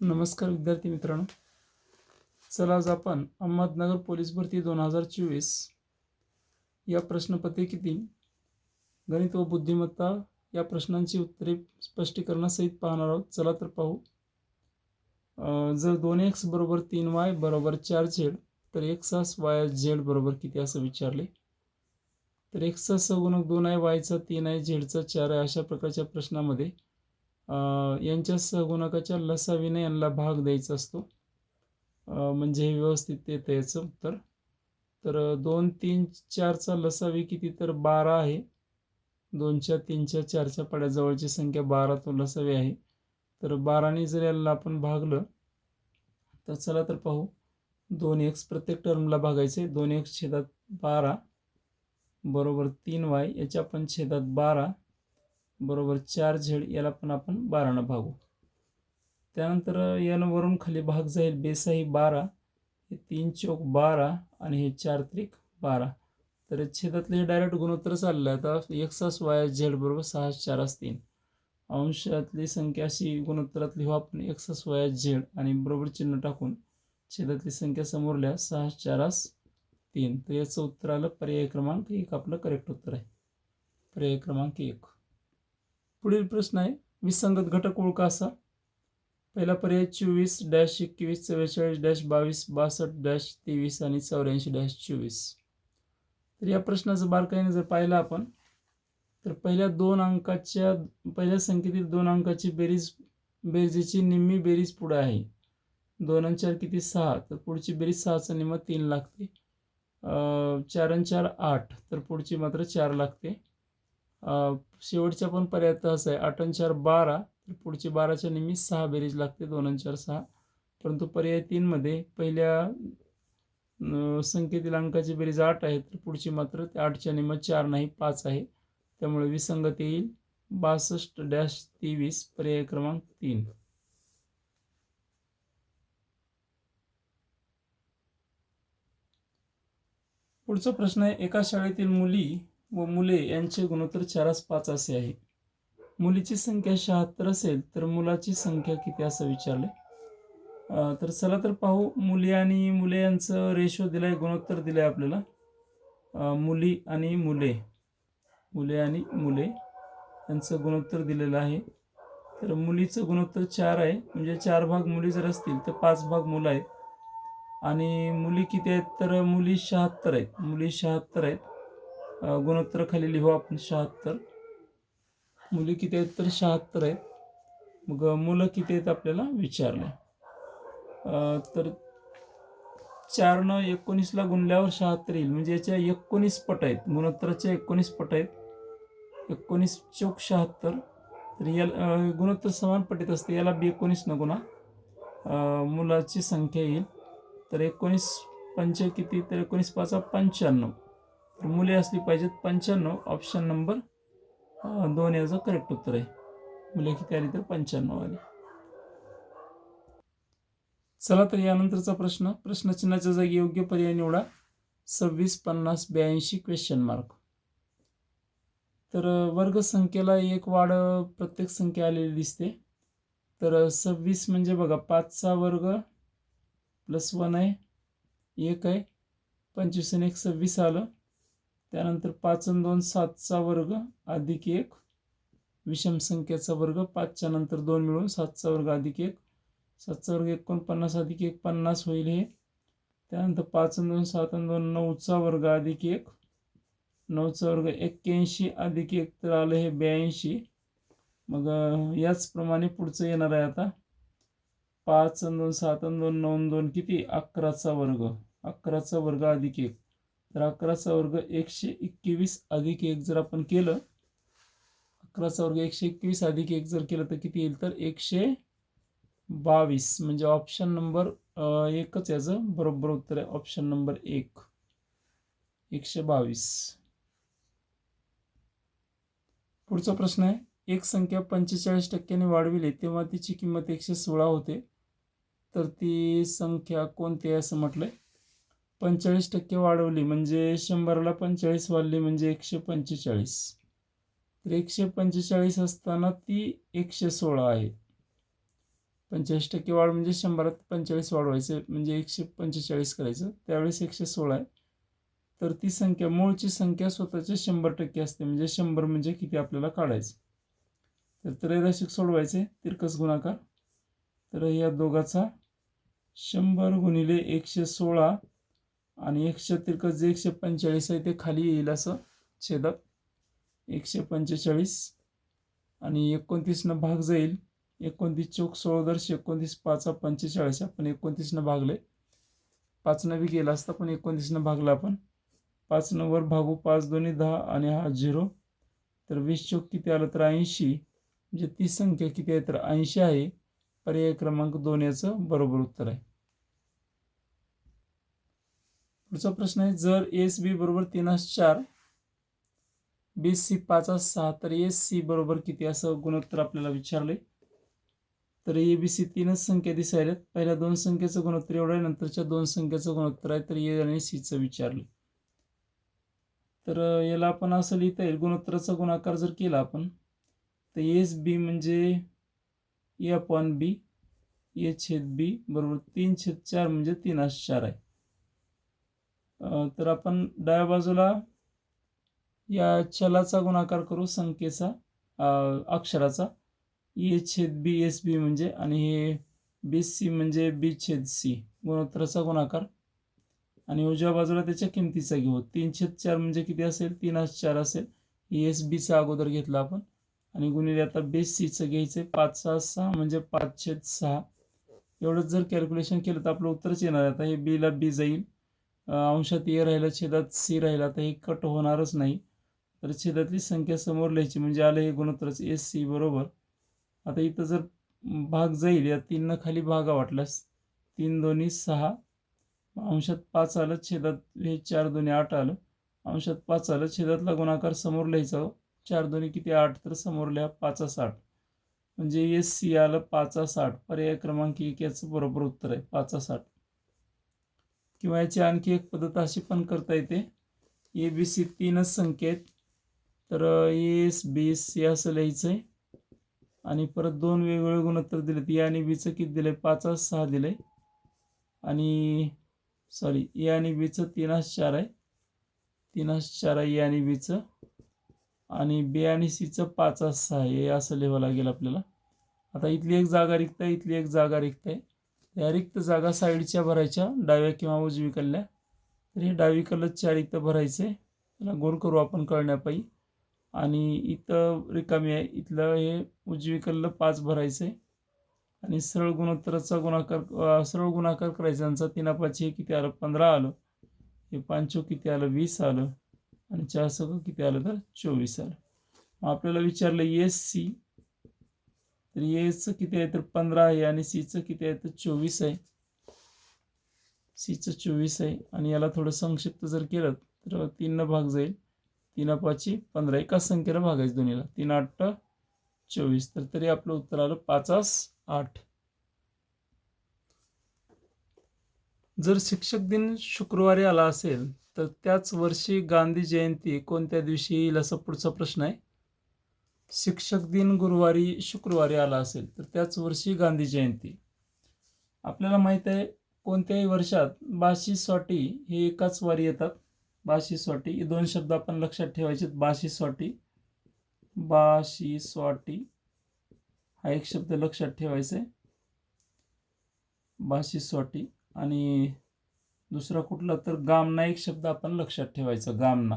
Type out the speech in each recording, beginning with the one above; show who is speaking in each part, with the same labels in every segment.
Speaker 1: नमस्कार विद्यार्थी मित्रांनो. चला आज आपण अहमदनगर पोलीस भरती दोन हजार चोवीस या प्रश्नपत्रिकेतील गणित व बुद्धिमत्ता या प्रश्नांची उत्तरे स्पष्टीकरणासहित पाहणार आहोत. चला तर पाहू. जर दोन एक्स बरोबर तीन वाय बरोबर चार झेड तर एक्सास वाय झेड बरोबर किती असं विचारले? तर एक्सचा सगुणक दोन आहे वायचा तीन आहे झेडचा चार आहे अशा प्रकारच्या प्रश्नामध्ये यांच्या सहगुणकाच्या लसावीने यांना भाग द्यायचा असतो. म्हणजे हे व्यवस्थित येतं याचं उत्तर. तर दोन तीन चारचा लसावी किती तर बारा आहे. दोनच्या तीनच्या चारच्या पाड्याजवळची संख्या बारा तो लसावी आहे. तर बाराने जर याला आपण भागलं तर चला तर पाहू. दोन एक्स प्रत्येक टर्मला भागायचे दोन एक्स छेदात बारा बरोबर तीन वाय याच्या पण छेदात बारा बरोबर चार झेड याला पण आपण बारानं भागू. त्यानंतर यान वरून खाली भाग जाईल बेसाही बारा हे तीन चौक बारा आणि हे चार त्रिक बारा. तर छेदातले हे डायरेक्ट गुणोत्तर चाललं आहे आता एकसास वायस झेड बरोबर सहा चारास तीन. अंशातली संख्या अशी गुणोत्तरात लिहू हो आपण एकसास वाय झेड आणि बरोबर चिन्ह टाकून छेदातली संख्या समोरल्या सहा चारास तीन. तर याचं उत्तर आलं पर्याय क्रमांक एक. आपलं करेक्ट उत्तर आहे. पर्याय क्रमांक एक. पुढील प्रश्न आहे विसंगत घटक ओळखा असा. पहिला पर्याय चोवीस डॅश एकवीस चव्वेचाळीस डॅश बावीस बासष्ट डॅश तेवीस आणि चौऱ्याऐंशी डॅश चोवीस. तर या प्रश्नाचं बारकाईने जर पाहिलं आपण तर पहिल्या दोन अंकाच्या पहिल्या संख्येतील दोन अंकाची बेरीज बेरजेची निम्मी बेरीज पुढे आहे. दोन आणि चार किती? सहा. तर पुढची बेरीज सहाचा निम्मा तीन लागते. चार आणि चार आठ. तर पुढची मात्र चार लागते. शेवटच्या पण पर्यायात असं आहे. आठ आणि चार बारा तर पुढची बाराच्या नेहमी सहा बेरीज लागते दोन आणि चार सहा. परंतु पर्याय तीनमध्ये पहिल्या संख्येतील अंकाची बेरीज आठ आहे तर पुढची मात्र त्या आठच्या निम चार नाही पाच आहे. त्यामुळे विसंगत येईल. बासष्ट डॅश तेवीस पर्याय क्रमांक तीन. पुढचा प्रश्न आहे एका शाळेतील मुली व मुले यांचे गुणोत्तर चारास पाच असे आहे. मुलीची संख्या शहात्तर असेल तर मुलाची संख्या किती असं विचारले? तर चला तर पाहू. मुली आणि मुले यांचं रेशो दिलं आहे गुणोत्तर दिलं आहे आपल्याला मुली आणि मुले. मुले आणि मुले यांचं गुणोत्तर दिलेलं आहे. तर मुलीचं गुणोत्तर चार आहे. म्हणजे चार भाग मुली जर असतील तर पाच भाग मुलं आहेत. आणि मुली किती आहेत? तर मुली शहात्तर आहेत. मुली शहात्तर आहेत. गुणोत्तर खाली लिहू आपण शहात्तर. मुली किती आहेत तर शहात्तर आहेत. मग मुलं किती आहेत आपल्याला विचारलं तर चारनं एकोणीसला गुणल्यावर शहात्तर येईल. म्हणजे याच्या एकोणीस पट आहेत. गुणोत्तराच्या एकोणीस पट आहेत. एकोणीस चौक शहात्तर. तर याला गुणोत्तर समान पटीत असते. याला बी एकोणीस न गुणा. मुलाची संख्या येईल. तर एकोणीस पंच किती? तर एकोणीस पाचा पंच्याण्णव. तर मुले असली पाहिजेत पंच्याण्णव. ऑप्शन नंबर दोन याचं. करेक्ट उत्तर आहे. मुले किती आली तर पंच्याण्णव आली. चला तर यानंतरचा प्रश्न. प्रश्नचिन्हाच्या जागी योग्य पर्याय निवडा. सव्वीस पन्नास ब्याऐंशी क्वेश्चन मार्क तर वर्ग वर्गसंख्येला एक वाढ प्रत्येक संख्या आलेली दिसते. तर सव्वीस म्हणजे बघा पाचचा वर्ग प्लस वन आहे. एक आहे. पंचवीस आणि एक सव्वीस आलं. त्यानंतर पाच आणि दोन सातचा वर्ग अधिक एक. विषम संख्येचा वर्ग पाचच्या नंतर दोन मिळून सातचा वर्ग अधिक एक. सातचा वर्ग एकोणपन्नास अधिक एक पन्नास होईल हे. त्यानंतर पाच आणि दोन सात आणि दोन नऊचा वर्ग अधिक एक. नऊचा वर्ग एक्क्याऐंशी अधिक एक तर आलं हे ब्याऐंशी. मग याचप्रमाणे पुढचं येणार आहे आता. पाच आणि दोन सात आणि दोन नऊ दोन किती? अकराचा वर्ग. अकराचा वर्ग अधिक एक. तर अकराचा वर्ग एकशे एकवीस अधिक एक जर आपण केलं अकराचा वर्ग एकशे एकवीस अधिक एक जर केलं तर किती येईल? तर एकशे बावीस. म्हणजे ऑप्शन नंबर एकच याचं. बरोबर उत्तर आहे ऑप्शन नंबर एक. एकशे बावीस. पुढचा प्रश्न आहे. एक संख्या पंचेचाळीस टक्क्याने वाढविली तेव्हा तिची किंमत एकशे सोळा होते. तर ती संख्या कोणती आहे असं म्हटलंय? पंचेचाळीस टक्के वाढवली म्हणजे शंभरला पंचेचाळीस वाढली म्हणजे एकशे पंचेचाळीस. तर एकशे पंचेचाळीस असताना ती एकशे सोळा आहे. पंचेचाळीस टक्के वाढ म्हणजे शंभरात पंचेचाळीस वाढवायचं म्हणजे एकशे पंचेचाळीस करायचं त्यावेळेस एकशे सोळा आहे. तर ती संख्या मूळची संख्या स्वतःची शंभर टक्के असते म्हणजे शंभर म्हणजे किती आपल्याला काढायचं. तर त्रैराशिक सोडवायचे तिरकस गुणाकार. तर या दोघाचा शंभर गुणिले एकशे सोळा आणि एकशे तिरकस जे एकशे पंचेचाळीस आहे ते खाली येईल असं छेदक. एकशे पंचेचाळीस आणि एकोणतीसनं भाग जाईल. एकोणतीस चौक सोळोदर्श एकोणतीस पाचा पंचेचाळीस. आपण एकोणतीसनं भागले. पाचनं बी गेला असता पण एकोणतीसनं भागला आपण. पाच नंबर भागू पाच दोन्ही दहा आणि हा झिरो. तर वीस चौक किती आलं तर ऐंशी. म्हणजे ती संख्या किती आहे तर ऐंशी आहे. पर्याय क्रमांक दोन याचं बरोबर उत्तर आहे. पुढचा प्रश्न आहे जर एस बी बरोबर तीन चार बी सी पाच सहा तर एस सी बरोबर किती? असं गुणोत्तर आपल्याला विचारले. तर ए बी सी तीनच संख्या दिसायल्यात पहिल्या दोन संख्येचं गुणोत्तर एवढं आहे नंतरच्या दोन संख्येचं गुणोत्तर आहे तर ए आणि सीचं विचारले. तर याला आपण असं लिहिता येईल गुणोत्तराचा गुणाकार जर केला आपण तर एस बी म्हणजे ए अपॉन बी ए छेद बी बरोबर तीन छेद चार म्हणजे तीन चार आहे. तर आपण डाव्या बाजूला या चलाचा गुणाकार करू संख्येचा अक्षराचा. ए छेद बी एस बी म्हणजे आणि हे बी सी म्हणजे बी छेद सी गुणोत्तराचा गुणाकार. आणि उजव्या बाजूला त्याच्या किमतीचा घेऊ. तीन छेद चार म्हणजे किती असेल? तीन चार असेल. एस बीचा अगोदर घेतला आपण. आणि गुणिले आता बेस सीचं घ्यायचं आहे पाच सहा सहा म्हणजे पाच छेद सहा. एवढंच जर कॅल्क्युलेशन केलं तर आपलं उत्तरच येणार आहे. आता हे बीला बी जाईल. अंशात ए राहिलं छेदात सी राहिला तर हे कट होणारच नाही. तर छेदातली संख्या समोर लिहायची म्हणजे आलं हे गुणोत्तरच एस सी बरोबर. आता इथं जर भाग जाईल या तीननं खाली भागा वाटल्यास तीन दोन्ही सहा. अंशात पाच आलं छेदात हे चार दोन्ही आठ आलं. अंशात पाच आलं छेदातला गुणाकार समोर लिहायचा हो. चार दोन्ही किती आठ? तर समोर लिहा पाचा साठ. म्हणजे एस सी आलं पाचा साठ. पर्याय क्रमांक एक याचं बरोबर उत्तर आहे पाचा साठ. किंवा याची आणखी एक पद्धत अशी पण करता येते. ए बी सी तीनच संख्येत. तर एस बी सी असं लिहायचं आहे आणि परत दोन वेगवेगळे गुणोत्तर दिलेत. ए आणि बीचं किती दिलं आहे पाच सहा दिलं आहे आणि सॉरी ए आणि बीचं तीनास चार आहे. तीनास चार आहे ए आणि बीचं आणि बी आणि सीचं पाच सहा आहे. हे असं लिहावं लागेल आपल्याला. आता इथली एक जागा रिक्त आहे इथली एक जागा रिक्त आहे. या रिक्त जागा साईडच्या भरायच्या डाव्या किंवा उजवीकडल्या. तर हे डावीकडलंच्या चार रिक्त भरायचे. त्याला गोल करू आपण कळण्यापायी. आणि इथं रिकामी आहे. इथलं हे उजवीकडलं पाच भरायचं. आहे आणि सरळ गुणोत्तराचा गुणाकार सरळ गुणाकार करायचा. त्यांचा तीन पाच हे किती आलं? पंधरा आलं. हे पाचो किती आलं? वीस आलं. आणि चार सगळं किती आलं? तर चोवीस आलं. मग आपल्याला विचारलं एस सी तर एचं किती आहे? तर पंधरा आहे आणि सीचं किती आहे? तर चोवीस आहे. सीचं चोवीस आहे. आणि याला थोडं संक्षिप्त जर केलं तर तीननं भाग जाईल. तीन पाची पंधरा. एकाच संख्येला भागायचं दोन्हीला. तीन आठ चोवीस. तर तरी आपलं उत्तर आलं पाचास आठ. जर शिक्षक दिन शुक्रवारी आला असेल तर त्याच वर्षी गांधी जयंती कोणत्या दिवशी येईल? असा पुढचा प्रश्न आहे. शिक्षक दिन गुरुवारी शुक्रवारी आला असेल तर त्याच वर्षी गांधी जयंती. आपल्याला माहीत आहे कोणत्याही वर्षात बाशी स्वाटी हे एकाच वारी येतात. बाशी स्वाटी हे दोन शब्द आपण लक्षात ठेवायचे बाशी स्वाटी बाशी स्वाटी हा एक शब्द लक्षात ठेवायचा आहे बाशी स्वाटी आणि दुसरा कुठला तर गामना एक शब्द आपण लक्षात ठेवायचा गामना.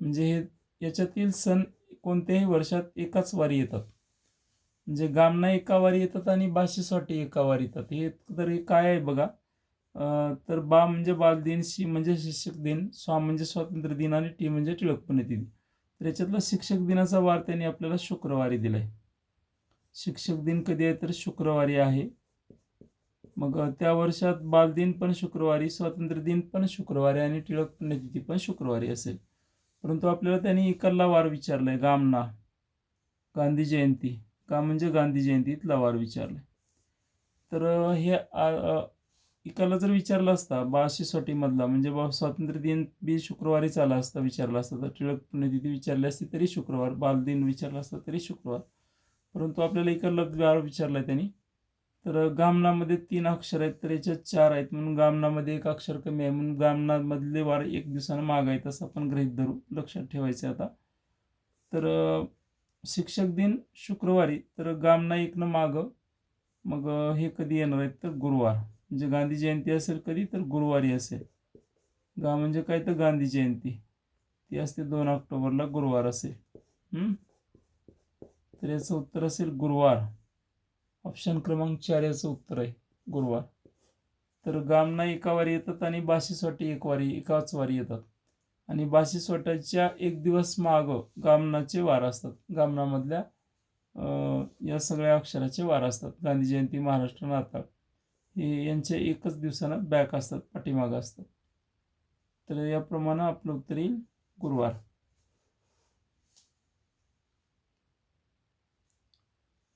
Speaker 1: म्हणजे हे याच्यातील सण कोणत्याही वर्षात एकाच वारी येतात. म्हणजे गामना एका वारी येतात आणि बाशीसाठी एका वारी येतात. हे तर हे काय आहे बघा? तर बा म्हणजे बालदिन शी म्हणजे शिक्षक दिन स्वा म्हणजे स्वातंत्र्य दिन आणि टी म्हणजे टिळक पुण्यतिथी. तर याच्यातला शिक्षक दिनाचा वार त्यांनी आपल्याला शुक्रवारी दिला आहे शिक्षक दिन कधी आहे तर शुक्रवारी आहे. मग त्या वर्षात बालदिन पण शुक्रवारी स्वातंत्र्य दिन पण शुक्रवारी आणि टिळक पुण्यतिथी पण शुक्रवारी असेल. परंतु आपल्याला त्यांनी इकडला वार विचारलाय गामना. गांधी जयंती. का म्हणजे गांधी जयंती? इथला वार विचारलाय. तर हे आ- इकडला जर विचारला असता बाशे साठीमधला म्हणजे बा स्वातंत्र्य दिन बी शुक्रवारीच आला असता विचारला असता तर टिळक पुण्यतिथी विचारली असती तरी शुक्रवार बालदिन विचारला असता तरी शुक्रवार. परंतु आपल्याला इकडला वार विचारलाय त्यांनी तर गामनामध्ये तीन अक्षर आहेत तर याच्यात चार आहेत. म्हणून गामनामध्ये एक अक्षर कमी आहे. म्हणून गामनामधले वार एक दिवसानं माग आहेत असं आपण गृहीत धरू. लक्षात ठेवायचं आता. तर शिक्षक दिन शुक्रवारी तर गामना एकनं मागं मग हे कधी येणार आहेत तर गुरुवार. म्हणजे गांधी जयंती असेल कधी तर गुरुवारी असेल. गा म्हणजे काय तर गांधी जयंती. ती असते दोन ऑक्टोबरला गुरुवार असेल. तर याचं उत्तर असेल गुरुवार. ऑप्शन क्रमांक चार याचं उत्तर आहे गुरुवार. तर गामना एका वारी येतात आणि बाशीसाठी एक वारी एकाच वारी येतात. आणि बाशीस्वाटाच्या एक दिवस माग गामनाचे वार असतात. गामनामधल्या या सगळ्या अक्षराचे वार असतात. गांधी जयंती महाराष्ट्र नाताळ. हे यांच्या एकच दिवसानं बॅक असतात पाठीमागं असतात. तर याप्रमाणे आपलं उत्तर येईल गुरुवार.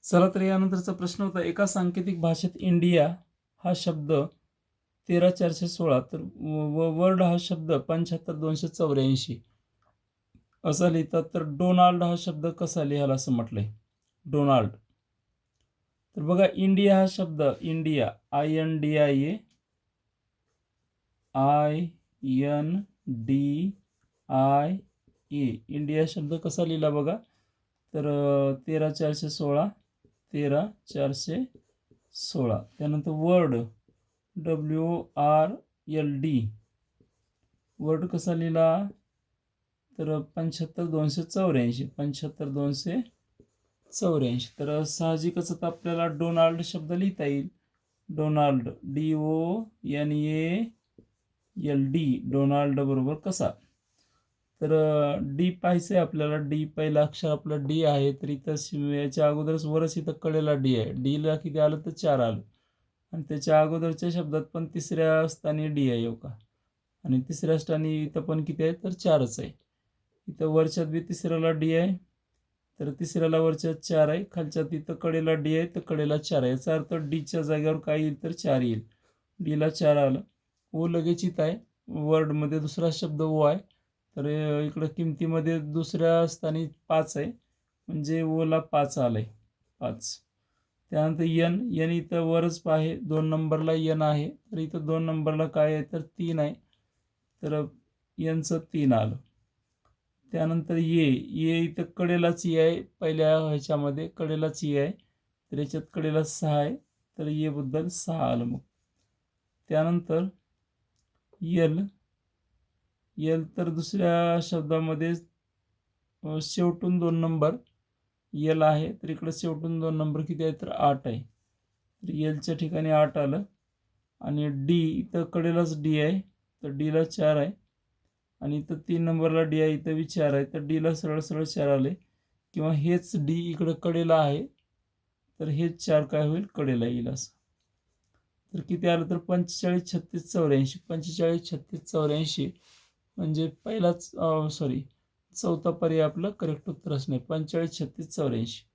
Speaker 1: चला तर यानंतरचा प्रश्न होता एका सांकेतिक भाषेत इंडिया हा शब्द तेरा चारशे सोळा तर व वर्ड हा शब्द पंच्याहत्तर दोनशे चौऱ्याऐंशी. असा लिहितात तर डोनाल्ड हा शब्द कसा लिहायला असं म्हटलंय? डोनाल्ड. तर बघा इंडिया हा शब्द India I N D I A I N D I A. India शब्द कसा लिहिला बघा? तर तेरा चारशे सोळा तेरा चारशे सोळा. त्यानंतर word W R L D word कसा लिहिला? तर पंच्याहत्तर दोनशे चौऱ्याऐंशी पंच्याहत्तर दोनशे चौऱ्याऐंशी. तर साहजिकच आता आपल्याला डोनाल्ड शब्द लिहिता येईल. Donald D O N A L D Donald बरोबर कसा? तर डी पाहायचं आहे आपल्याला. डी पहिला अक्षर आपलं डी आहे तर इथं शि- याच्या अगोदरच वरच इथं कळेला डी आहे. डीला किती आलं तर चार आलं. आणि त्याच्या अगोदरच्या शब्दात पण तिसऱ्या स्थानी डी आहे हो का? आणि तिसऱ्या स्थानी इथं पण किती आहे तर चारच आहे. इथं वरच्यात बी तिसऱ्याला डी आहे तर तिसऱ्याला वरच्यात चार आहे. खालच्यात इथं कडेला डी आहे तर कडेला चार आहे. याचा अर्थ डीच्या जागेवर काय येईल तर चार येईल. डीला चार आलं. ओ लगेच इथं आहे. वर्डमध्ये दुसरा शब्द ओ आहे. तर इकडं किमतीमध्ये दुसऱ्या स्थानी पाच आहे. म्हणजे ओला पाच आलं आहे पाच. त्यानंतर यन यन इथं वरच आहे. दोन नंबरला यन आहे. तर इथं दोन नंबरला काय आहे? तर तीन आहे. तर यनचं तीन आलं. त्यानंतर ये ये इथं कडेलाच ये आहे. पहिल्या ह्याच्यामध्ये कडेलाच ये आहे. तर याच्यात कडेला सहा आहे. तर येबद्दल सहा आलं मग. त्यानंतर यल यल तर दुसऱ्या शब्दामध्ये शेवटून दोन नंबर यल आहे. तर इकडं शेवटून दोन नंबर किती आहे? तर आठ आहे. तर एलच्या ठिकाणी आठ आलं. आणि डी इथं कडेलाच डी आहे. तर डीला चार आहे. आणि इथं तीन नंबरला डी आहे. इथं बी चार आहे. तर डीला सरळ सरळ चार आले. किंवा हेच डी इकडं कडेला आहे. तर हेच चार काय होईल? कडेला येईल असं. तर किती आलं? तर पंचेचाळीस छत्तीस चौऱ्याऐंशी. पंचेचाळीस छत्तीस चौऱ्याऐंशी. म्हणजे पहिलाच सॉरी चौथा पर्याय आपलं करेक्ट उत्तर असणे. पंचेचाळीस छत्तीस चौऱ्याऐंशी.